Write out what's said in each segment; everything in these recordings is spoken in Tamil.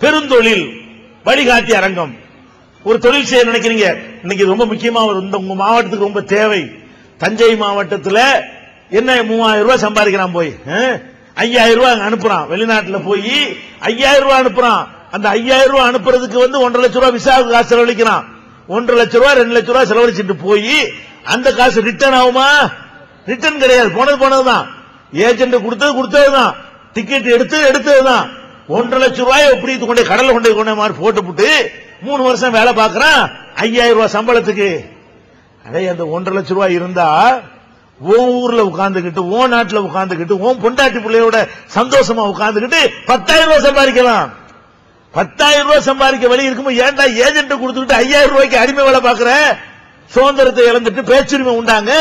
பெருந்தொழில் வழிகாட்டி அரங்கம். ஒரு தொழில் செய்ய நினைக்கிறீங்க. இன்னைக்கு ரொம்ப முக்கியமா ஒரு இந்த உங்க மாவட்டத்துக்கு ரொம்ப தேவை. தஞ்சை மாவட்டத்தில் என்ன மூவாயிரம் ரூபாய் சம்பாதிக்கிறான் போய் ஐயாயிரம் ரூபாய் அனுப்புறான். வெளிநாட்டில் போய் ஐயாயிரம் ரூபாய் அனுப்புறான். அந்த ஐயாயிரம் ரூபாய் அனுப்புறதுக்கு வந்து ஒன்றரை லட்சம் ரூபாய் விசாவுக்கு காசு செலவழிக்கிறான். ஒன்றரை லட்ச ரூபாய் ரெண்டு லட்ச ரூபாய் செலவழிச்சிட்டு போய் அந்த காசு ரிட்டர்ன் ஆகுமா? ரிட்டர்ன் கிடையாது. போனது போனதுதான். ஏஜென்ட் கொடுத்தது கொடுத்ததுதான். டிக்கெட் எடுத்து எடுத்ததுதான். ஒன்றரை லட்சம் ரூபாய் எப்படி கொண்டே கொண்டு கடல்ல கொண்டு கொண்ட மாதிரி போட்டு போட்டு மூணு வருஷம் வேலை பார்க்கறான் ஐயாயிரம் ரூபாய் சம்பளத்துக்கு. அதே அந்த ஒன்றரை லட்சம் ரூபாய் இருந்தா உன் ஊர்ல உட்காந்துக்கிட்டு ஓ நாட்டுல உட்காந்துக்கிட்டு உன் பொண்டாட்டி பிள்ளையோட சந்தோஷமா உட்காந்துக்கிட்டு பத்தாயிரம் ரூபாய் சம்பாதிக்கலாம். பத்தாயிரம் ரூபாய் சம்பாதிக்க வழி இருக்கும்போது ஏன்டா ஏஜென்ட் கொடுத்துக்கிட்டு ஐயாயிரம் ரூபாய்க்கு அடிமை வேலை பாக்குற சுதந்திரத்தை இழந்துட்டு பேச்சுரிமை உண்டாங்க.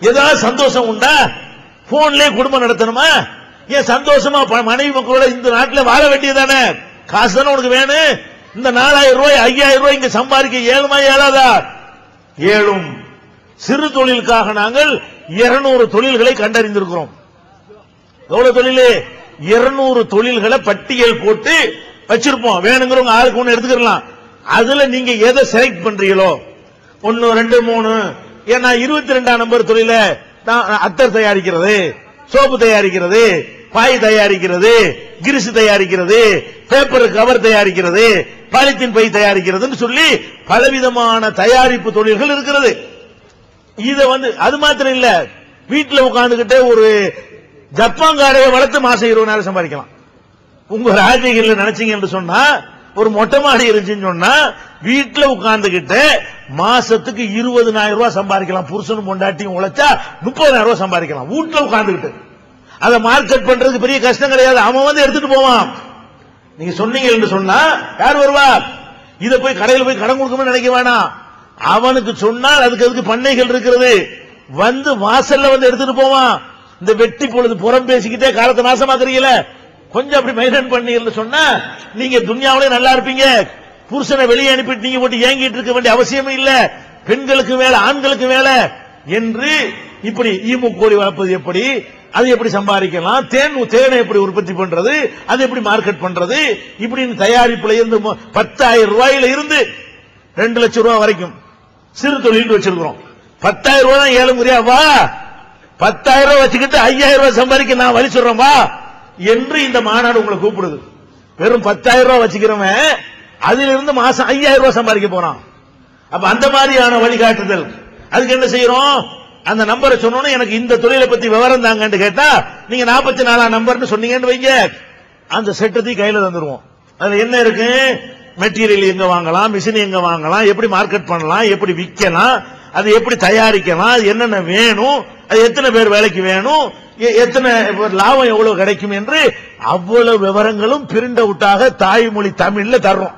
ஏதாவது சந்தோஷம் உண்டா? போன்லயே குடும்பம் நடத்தணுமா? ஏன் சந்தோஷமா மனைவி மக்களோட இந்த நாட்டில் வாழ வேண்டியதானே காசு தானே உனக்கு வேணும். இந்த நாலாயிரம் ரூபாய் ஐயாயிரம் ரூபாய் இங்க சம்பாதிக்க ஏழுமா ஏழாதா? ஏழும். சிறு தொழிலுக்காக நாங்கள் 200 தொழில்களை கண்டறிந்திருக்கிறோம். எவ்வளவு தொழில்? 200 தொழில்களை பட்டியல் போட்டு வச்சிருப்போம். வேணுங்கிறவங்க ஆளுக்கு ஒண்ணு எடுத்துக்கலாம் அதுல நீங்க எதை செலக்ட் பண்றீங்களோ? ஒன்னு ரெண்டு மூணு. ஏன்னா இருபத்தி ரெண்டாம் நம்பர் தொழில அத்தர் தயாரிக்கிறது சோப்பு தயாரிக்கிறது. பாய் தயாரிக்கிறது கிரிசு தயாரிக்கிறது பேப்பர் கவர் தயாரிக்கிறது பாலித்தீன் பை தயாரிக்கிறதுன்னு சொல்லி பலவிதமான தயாரிப்பு தொழில்கள் இருக்கிறது. இத வந்து அது மாத்திரம் இல்ல வீட்டுல உட்காந்துக்கிட்டே ஒரு ஜப்பாங்காரையை வளர்த்து மாசம் இருபதாயிரம் சம்பாதிக்கலாம். உங்க ராஜகிரில நினைச்சீங்க என்று சொன்னா ஒரு மொட்டை மாடி இருந்துச்சுன்னு சொன்னா வீட்டுல உட்கார்ந்துகிட்டு மாசத்துக்கு இருபதனாயிரம் ரூபாய் சம்பாதிக்கலாம். புருஷனும் பொண்டாட்டியும் உழைச்சா முப்பதாயிரம் ரூபாய் சம்பாதிக்கலாம். வீட்டுல உட்கார்ந்துகிட்டு. அதை மார்க்கெட் பண்றதுக்கு பெரிய கஷ்டம் கிடையாது. அவன் வந்து எடுத்துட்டு போவான். நீங்க சொன்னீங்க என்று சொன்னா யார் வருவா இத போய் கடையில் போய் கடன் கொடுக்கணும்னு நினைக்க வேணாம். அவனுக்கு சொன்னால் அதுக்கு அதுக்கு பண்ணைகள் இருக்கிறது? வந்து வாசல்ல வந்து எடுத்துட்டு போவான். இந்த வெட்டி பொழுது புறம் பேசிக்கிட்டே காலத்தை நாசமாக்குறீங்களே கொஞ்சம் அப்படி மெயின்டைன் பண்ணீங்கன்னு சொன்னா நீங்க துன்யாவிலே நல்லா இருப்பீங்க. புருஷனை வெளியே அனுப்பிட்டு நீங்க போட்டு ஏங்கிட்டு இருக்க வேண்டிய அவசியமே இல்ல. பெண்களுக்கு வேலை ஆண்களுக்கு வேலை என்று இப்படி ஈமு கோழி வளர்ப்பது எப்படி? அது எப்படி சம்பாதிக்கலாம்? தேன் தேனை எப்படி உற்பத்தி பண்றது? அது எப்படி மார்க்கெட் பண்றது? இப்படின்னு தயாரிப்புல இருந்து பத்தாயிரம் ரூபாயில இருந்து ரெண்டு லட்சம் ரூபாய் வரைக்கும் சிறு தொழில் வச்சிருக்கிறோம். பத்தாயிரம் ரூபாய் தான் ஏழு முறையா? வா! பத்தாயிரம் ரூபாய் வச்சுக்கிட்டு ஐயாயிரம் ரூபாய் சம்பாதிக்க நான் வழி சொல்றேன் வா! என்று இந்த மாநாடு உங்களை கூப்பிடுது. வெறும் பத்தாயிரம் ரூபாய் வச்சுக்கிறவன் அதிலிருந்து இருந்து மாசம் ஐயாயிரம் ரூபாய் சம்பாதிக்க போறான். அப்ப அந்த மாதிரியான வழிகாட்டுதல். அதுக்கு என்ன செய்யறோம்? அந்த நம்பரை சொன்னோன்னு எனக்கு இந்த தொழிலை பத்தி விவரம் தாங்கன்னு கேட்டா நீங்க நாற்பத்தி நாலாம் நம்பர்னு சொன்னீங்கன்னு வைங்க. அந்த செட்டத்தையும் கையில தந்துருவோம். அதுல என்ன இருக்கு? மெட்டீரியல் எங்க வாங்கலாம் மிஷின் எங்க வாங்கலாம் எப்படி மார்க்கெட் பண்ணலாம் எப்படி விற்கலாம் அது எப்படி தயாரிக்கலாம் அது என்னென்ன வேணும் அது எத்தனை பேர் வேலைக்கு வேணும் எ- எத்தனை லாபம் எவ்வளவு கிடைக்கும் என்று அவ்வளவு விவரங்களும் பிரிண்ட் அவுட்டாக தாய்மொழி தமிழ்ல தர்றோம்.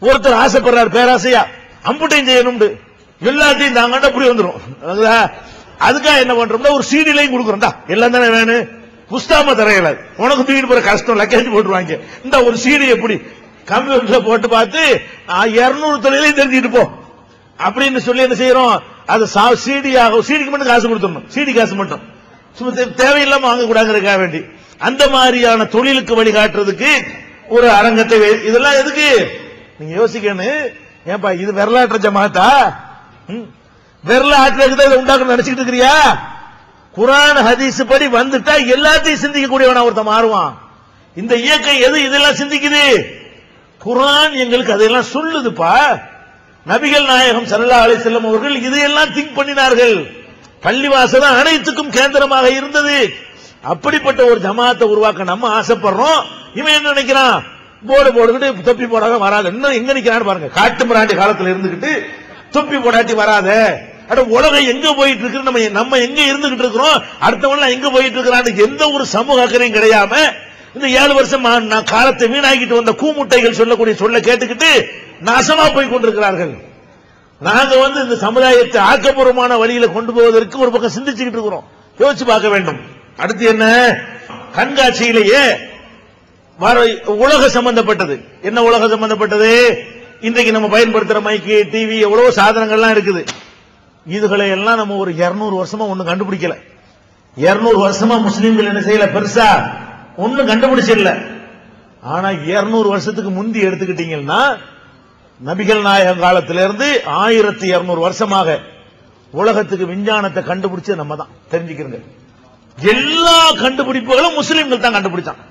ஒருத்தர் ஆசைப்படுறார் பேராசையா? அம்புட்டையும் செய்யணும்னு. எல்லாத்தையும் தாங்கண்டா அப்படி வந்துடும் அதுக்காக என்ன பண்றோம்னா ஒரு சீடிலையும் கொடுக்குறோம்டா எல்லாம் தானே வேணும்? புஸ்தாம தரையில. உனக்கு தூக்கிட்டு போற கஷ்டம் லக்கேஜ் போட்டுருவாங்க. இந்த ஒரு சீடி எப்படி கம்ப்யூட்டர்ல போட்டு பார்த்து இருநூறு தொழிலையும் தெரிஞ்சுட்டு போ. அப்படின்னு சொல்லி என்ன செய்யறோம்? அது சீடியாக சீடிக்கு மட்டும் காசு கொடுத்துடணும். சீடி காசு மட்டும். தேவையில்லாம வாங்க வேண்டி. அந்த மாதிரியான தொழிலுக்கு வழிகாட்டுறதுக்கு ஒரு அரங்கத்தை இதெல்லாம் எதுக்கு? நீங்க யோசிக்கணும். ஏன்பா இது வரலாற்று ஜமாத்தா? ம்? வரலாற்றுக்கு தான் இதை உண்டாக்கணும் நினைச்சிட்டு இருக்கிறியா? குரான் ஹதீஸ் படி வந்துட்டா எல்லாத்தையும் சிந்திக்க கூடியவனா ஒருத்தன் மாறுவான். இந்த இயக்கம் எது? இதெல்லாம் சிந்திக்குது. குரான் எங்களுக்கு அதெல்லாம் சொல்லுதுப்பா. நபிகள் நாயகம் சரல்லா அலி செல்லம் அவர்கள் இதையெல்லாம் திங்க் பண்ணினார்கள். பள்ளிவாசல் அனைத்துக்கும் கேந்திரமாக இருந்தது. அப்படிப்பட்ட ஒரு ஜமாத்தை உருவாக்க நம்ம ஆசைப்படுறோம். இவன் என்ன நினைக்கிறான்? போர்டு போட்டுக்கிட்டு தொப்பி போடாத வராது. இன்னும் எங்க நிக்கிறான்னு பாருங்க. காட்டு மிராண்டி காலத்துல இருந்துகிட்டு தொப்பி போடாட்டி வராத. அட உலகம் எங்க போயிட்டு இருக்கு நம்ம நம்ம எங்க இருந்துகிட்டு இருக்கிறோம்? அடுத்தவன் எங்க போயிட்டு இருக்கிறான்னு எந்த ஒரு சமூக அக்கறையும் கிடையாம இந்த ஏழு வருஷம் நான் காலத்தை வீணாக்கிட்டு வந்த கூமுட்டைகள் சொல்லக்கூடிய சொல்ல கேட்டுக்கிட்டு நாசமா போய் கொண்டிருக்கிறார்கள். நாங்க வந்து இந்த சமுதாயத்தை ஆக்கப்பூர்வமான வழியில கொண்டு போவதற்கு ஒரு பக்கம் சிந்திச்சுக்கிட்டு இருக்கிறோம். யோசிச்சு பார்க்க வேண்டும். அடுத்து என்ன? கண்காட்சியிலேயே வர உலக சம்பந்தப்பட்டது. என்ன உலக சம்பந்தப்பட்டது? இன்றைக்கு நம்ம பயன்படுத்துற மைக்கு டிவி எவ்வளவு சாதனங்கள்லாம் இருக்குது. இதுகளை எல்லாம் நம்ம ஒரு 200 வருஷமா ஒண்ணு கண்டுபிடிக்கல. 200 வருஷமா முஸ்லீம்கள் என்ன செய்யல? பெருசா ஒண்ணும் கண்டுபிடிச்சிடல. ஆனா 200 வருஷத்துக்கு முந்தி எடுத்துக்கிட்டீங்கன்னா நபிகள் நாயகம் காலத்திலிருந்து ஆயிரத்தி இருநூறு வருஷமாக உலகத்துக்கு விஞ்ஞானத்தை கண்டுபிடிச்சது நம்ம தான். தெரிஞ்சுக்கிறங்க. எல்லா கண்டுபிடிப்புகளும் முஸ்லிம்கள் தான் கண்டுபிடிச்சான்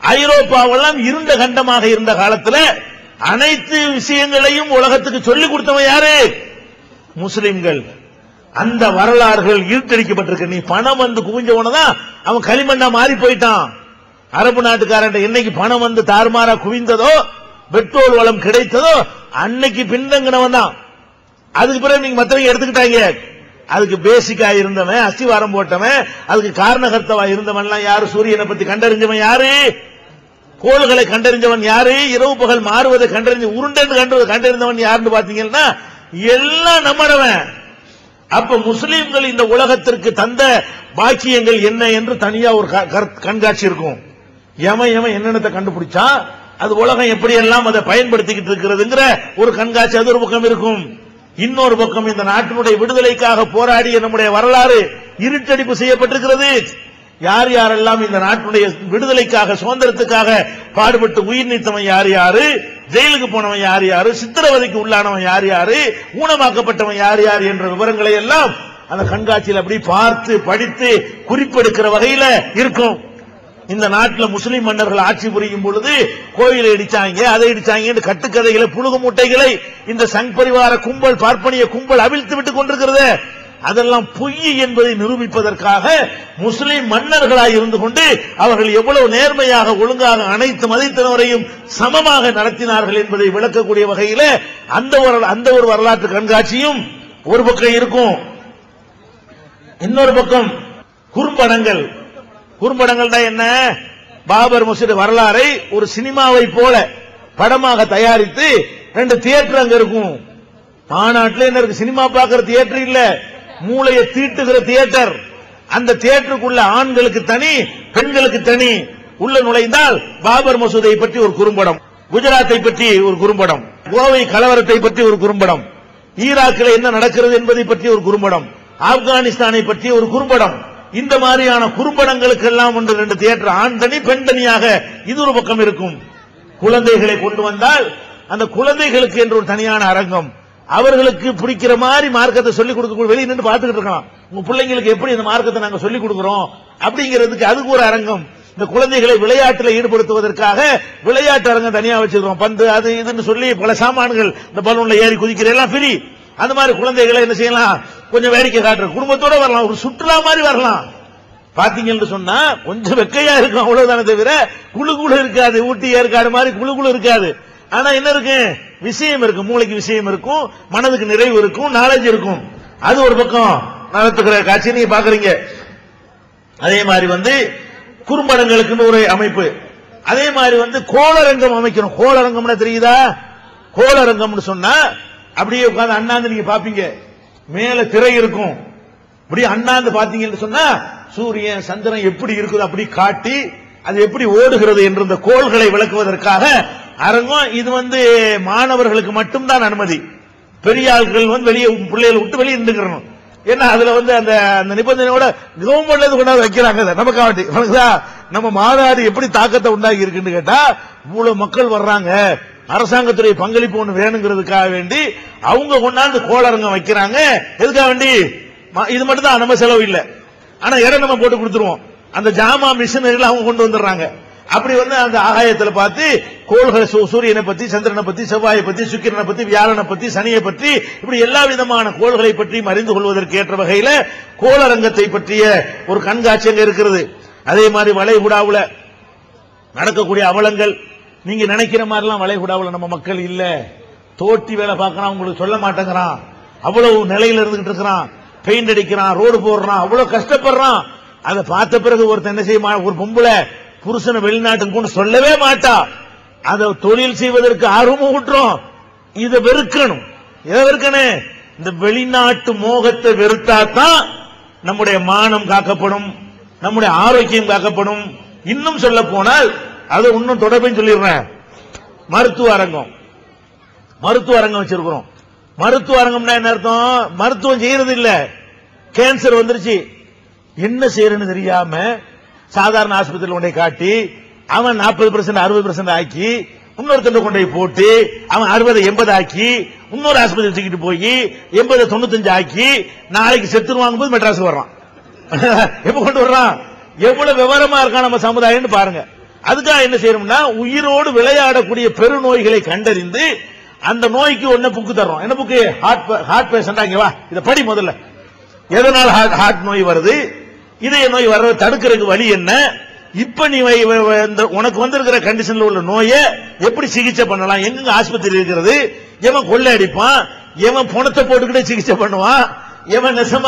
ஐரோப்பாவெல்லாம் இருண்ட கண்டமாக இருந்த காலத்துல அனைத்து விஷயங்களையும் உலகத்துக்கு சொல்லிக் கொடுத்தவன் யாரு? முஸ்லிம்கள். அந்த வரலாறுகள் இழுத்தடிக்கப்பட்டிருக்கு நீ பணம் வந்து குவிஞ்சவனதான் அவன் களிமண்ணா மாறி போயிட்டான். அரபு நாட்டுக்காரன் என்னைக்கு பணம் வந்து தாறுமாறா குவிந்ததோ பெட்ரோல் வளம் கிடைத்ததோ அன்னைக்கு பின்தங்கினவன் தான். அதுக்கு பிறகு நீங்க மத்தவங்க எடுத்துக்கிட்டாங்க. அதுக்கு பேசிக்கா இருந்தவன் அஸ்திவாரம் போட்டவன் அதுக்கு காரணகர்த்தவா இருந்தவன்லாம் யாரு? சூரியனை பத்தி கண்டறிஞ்சவன் யாரு? கோள்களை கண்டறிஞ்சவன் யாரு? இரவு பகல் மாறுவதை கண்டறிஞ்சு உருண்டை கண்டு கண்டறிந்தவன் யாருன்னு பாத்தீங்கன்னா எல்லாம் நம்மறவன் அப்ப முஸ்லீம்கள் இந்த உலகத்திற்கு தந்த பாக்கியங்கள் என்ன என்று தனியா ஒரு க- கண்காட்சி இருக்கும். எவன் எவன் என்னென்னத்தை கண்டுபிடிச்சா? அது உலகம் எப்படி எல்லாம் அதை பயன்படுத்திக்கிட்டு இருக்கிறதுங்கிற ஒரு கண்காட்சி அது ஒரு பக்கம் இருக்கும். இன்னொரு பக்கம் இந்த நாட்டினுடைய விடுதலைக்காக போராடிய நம்முடைய வரலாறு இருட்டடிப்பு செய்யப்பட்டிருக்கிறது. யார் யாரெல்லாம் இந்த நாட்டுடைய விடுதலைக்காக சுதந்திரத்துக்காக பாடுபட்டு உயிர் நீத்தவன் யார் யாரு? ஜெயிலுக்கு போனவன் யார் யாரு? சித்திரவதைக்கு உள்ளானவன் யார் யாரு? ஊனமாக்கப்பட்டவன் யார் யார் என்ற விவரங்களை எல்லாம் அந்த கண்காட்சியில் அப்படி பார்த்து படித்து குறிப்பெடுக்கிற வகையில இருக்கும். இந்த நாட்டில் முஸ்லிம் மன்னர்கள் ஆட்சி புரியும் பொழுது கோயிலை இடிச்சாங்க அதை இடிச்சாங்க கட்டுக்கதைகளை புழுகு மூட்டைகளை இந்த சங் பரிவார கும்பல் பார்ப்பனிய கும்பல் அவிழ்த்து விட்டு கொண்டிருக்கிறத அதெல்லாம் பொய் என்பதை நிரூபிப்பதற்காக முஸ்லிம் மன்னர்களாய் இருந்து கொண்டு அவர்கள் எவ்வளவு நேர்மையாக ஒழுங்காக அனைத்து மதத்தினரையும் சமமாக நடத்தினார்கள் என்பதை விளக்கக்கூடிய வகையில அந்த ஒரு அந்த ஒரு வரலாற்று கண்காட்சியும் ஒரு பக்கம் இருக்கும். இன்னொரு பக்கம் குறும்படங்கள். குறும்படங்கள் தான் என்ன? பாபர் மசூதி வரலாறை ஒரு சினிமாவை போல படமாக தயாரித்து ரெண்டு தியேட்டர் அங்க இருக்கும். மாநாட்டில் என்ன இருக்கு? சினிமா பார்க்கிற தியேட்டர் இல்ல. மூளையை தீட்டுகிற தியேட்டர். அந்த தியேட்டருக்குள்ள ஆண்களுக்கு தனி பெண்களுக்கு தனி. உள்ள நுழைந்தால் பாபர் மசூதை பற்றி ஒரு குறும்படம். குஜராத்தை பற்றி ஒரு குறும்படம். கோவை கலவரத்தை பற்றி ஒரு குறும்படம். ஈராக்கில் என்ன நடக்கிறது என்பதை பற்றி ஒரு குறும்படம். ஆப்கானிஸ்தானை பற்றி ஒரு குறும்படம். இந்த மாதிரியான குறும்படங்களுக்கெல்லாம் ஒன்று ரெண்டு தியேட்டர் ஆண் தனி பெண் தனியாக இது ஒரு பக்கம் இருக்கும். குழந்தைகளை கொண்டு வந்தால் அந்த குழந்தைகளுக்கு என்று ஒரு தனியான அரங்கம். அவர்களுக்கு பிடிக்கிற மாதிரி மார்க்கத்தை சொல்லிக் கொடுக்க வெளியே நின்று பார்த்துக்கிட்டு இருக்கலாம். உங்க பிள்ளைங்களுக்கு எப்படி இந்த மார்க்கத்தை நாங்க சொல்லிக் கொடுக்கிறோம்? அப்படிங்கிறதுக்கு அதுக்கு ஒரு அரங்கம். இந்த குழந்தைகளை விளையாட்டில் ஈடுபடுத்துவதற்காக விளையாட்டு அரங்கம் தனியா வச்சிருக்கோம் பந்து அது இதுன்னு சொல்லி பல சாமான்கள் இந்த பலூன்ல ஏறி குதிக்கிற எல்லாம் ஃப்ரீ அந்த மாதிரி குழந்தைகளை என்ன செய்யலாம்? கொஞ்சம் வேடிக்கை காட்டுற குடும்பத்தோட வரலாம். ஒரு சுற்றுலா மாதிரி வரலாம். பாத்தீங்கன்னு சொன்னா கொஞ்சம் வெக்கையா இருக்கும். அவ்வளவுதானே தவிர குழு குழு இருக்காது. ஊட்டி ஏற்காடு மாதிரி குழு குழு இருக்காது. ஆனா என்ன இருக்கு? விஷயம் இருக்கு. மூளைக்கு விஷயம் இருக்கும். மனதுக்கு நிறைவு இருக்கும். நாலேஜ் இருக்கும். அது ஒரு பக்கம். நடத்துக்கிற காட்சி நீங்க பாக்குறீங்க அதே மாதிரி வந்து குறும்படங்களுக்குன்னு ஒரு அமைப்பு. அதே மாதிரி வந்து கோளரங்கம் அமைக்கணும். கோளரங்கம்னா தெரியுதா? கோளரங்கம்னு சொன்னா அப்படியே உட்கார்ந்து அண்ணாந்து நீங்க பாப்பீங்க மேல திரை இருக்கும். அப்படியே அண்ணாந்து பாத்தீங்கன்னு சொன்னா சூரியன் சந்திரன் எப்படி இருக்குது அப்படி காட்டி அது எப்படி ஓடுகிறது என்ற இந்த கோள்களை விளக்குவதற்காக அரங்கம் இது வந்து மாணவர்களுக்கு மட்டும்தான் அனுமதி. பெரிய ஆட்கள் வந்து வெளியே பிள்ளைகளை விட்டு வெளியே நின்றுக்கிறணும் ஏன்னா அதுல வந்து அந்த அந்த நிபந்தனையோட கவர்மெண்ட்ல கொண்டாந்து வைக்கிறாங்க அதை. நமக்காண்டி நம்ம மாநாடு எப்படி தாக்கத்தை உண்டாகி இருக்குன்னு கேட்டா இவ்வளவு மக்கள் வர்றாங்க. அரசாங்கத்துடைய பங்களிப்பு ஒண்ணு வேணுங்கிறதுக்காக வேண்டி அவங்க கொண்டாந்து கோளரங்கம் வைக்கிறாங்க. எதுக்காக வேண்டி? ம- இது மட்டும் தான் நம்ம செலவு இல்லை. ஆனா இடம் நம்ம போட்டு கொடுத்துருவோம். அந்த ஜாமா மிஷினரிகள் அவங்க கொண்டு வந்துடுறாங்க. அப்படி வந்து அந்த ஆகாயத்துல பார்த்து கோள்களை சூரியனை பத்தி சந்திரனை பத்தி செவ்வாயை பத்தி சுக்கிரனை பத்தி வியாழனை பத்தி சனியை பற்றி இப்படி எல்லா விதமான கோள்களை பற்றியும் அறிந்து கொள்வதற்கு ஏற்ற வகையில கோளரங்கத்தை பற்றிய ஒரு கண்காட்சி அங்க இருக்கிறது. அதே மாதிரி வளைகுடாவுல நடக்கக்கூடிய அவலங்கள். நீங்க நினைக்கிற மாதிரிலாம் வளைகுடாவுல நம்ம மக்கள் இல்ல. தோட்டி வேலை பார்க்கறான் உங்களுக்கு சொல்ல மாட்டேங்கிறான். அவ்வளவு நிலையில இருந்துகிட்டு இருக்கிறான். பெயிண்ட் அடிக்கிறான் ரோடு போடுறான் அவ்வளவு கஷ்டப்படுறான். அதை பார்த்த பிறகு ஒருத்தன் என்ன செய்ய மா- ஒரு பொம்பளை புருஷனை வெளிநாட்டுக்கு கொண்டு சொல்லவே மாட்டா. அதை தொழில் செய்வதற்கு ஆர்வமும் விட்டுரும் இதை வெறுக்கணும். எதை வெறுக்கணும் இந்த வெளிநாட்டு மோகத்தை வெறுத்தாதான் நம்முடைய மானம் காக்கப்படும் நம்முடைய ஆரோக்கியம் காக்கப்படும். இன்னும் சொல்ல போனால் அது இன்னும் தொடர்பையும் சொல்லிடுறேன். மருத்துவ அரங்கம். மருத்துவ அரங்கம் வச்சிருக்கிறோம். மருத்துவ அரங்கம்னா என்ன அர்த்தம்? மருத்துவம் செய்யறது இல்ல கேன்சர் வந்துருச்சு. என்ன செய்யறன்னு தெரியாம சாதாரண ஆஸ்பத்திரியில் உன்னை காட்டி அவன் நாற்பது பர்சன்ட் அறுபது பர்சன்ட் ஆக்கி இன்னொருத்தண்ட கொண்டை போட்டு அவன் அறுபதை எண்பது ஆக்கி இன்னொரு ஆஸ்பத்திரி தூக்கிட்டு போய் எண்பது தொண்ணூத்தஞ்சு ஆக்கி நாளைக்கு செத்துருவாங்க போது மெட்ராஸுக்கு வர்றான். எப்ப கொண்டு வர்றான்? எவ்வளவு விவரமா இருக்கான் நம்ம சமுதாயம்னு பாருங்க. அதுக்காக என்ன செய்யணும்னா உயிரோடு விளையாடக்கூடிய பெருநோய்களை கண்டறிந்து அந்த நோய்க்கு ஒன்ன புக்கு தர்றோம். என்ன புக்கு? ஹார்ட் ஹார்ட் பேஷண்டா இங்க வா. இதை படி முதல்ல. எதனால் ஹார்ட் நோய் வருது? இதய நோய் வர தடுக்கிறதுக்கு வழி என்ன? இப்ப நீ உனக்கு வந்திருக்கிற கண்டிஷன்ல உள்ள நோயை எப்படி சிகிச்சை பண்ணலாம்? எங்க ஆஸ்பத்திரி இருக்கிறது? எவன் கொள்ளை அடிப்பான்? எவன் பணத்தை போட்டுக்கிட்டே சிகிச்சை பண்ணுவான்? எவன் நெசமா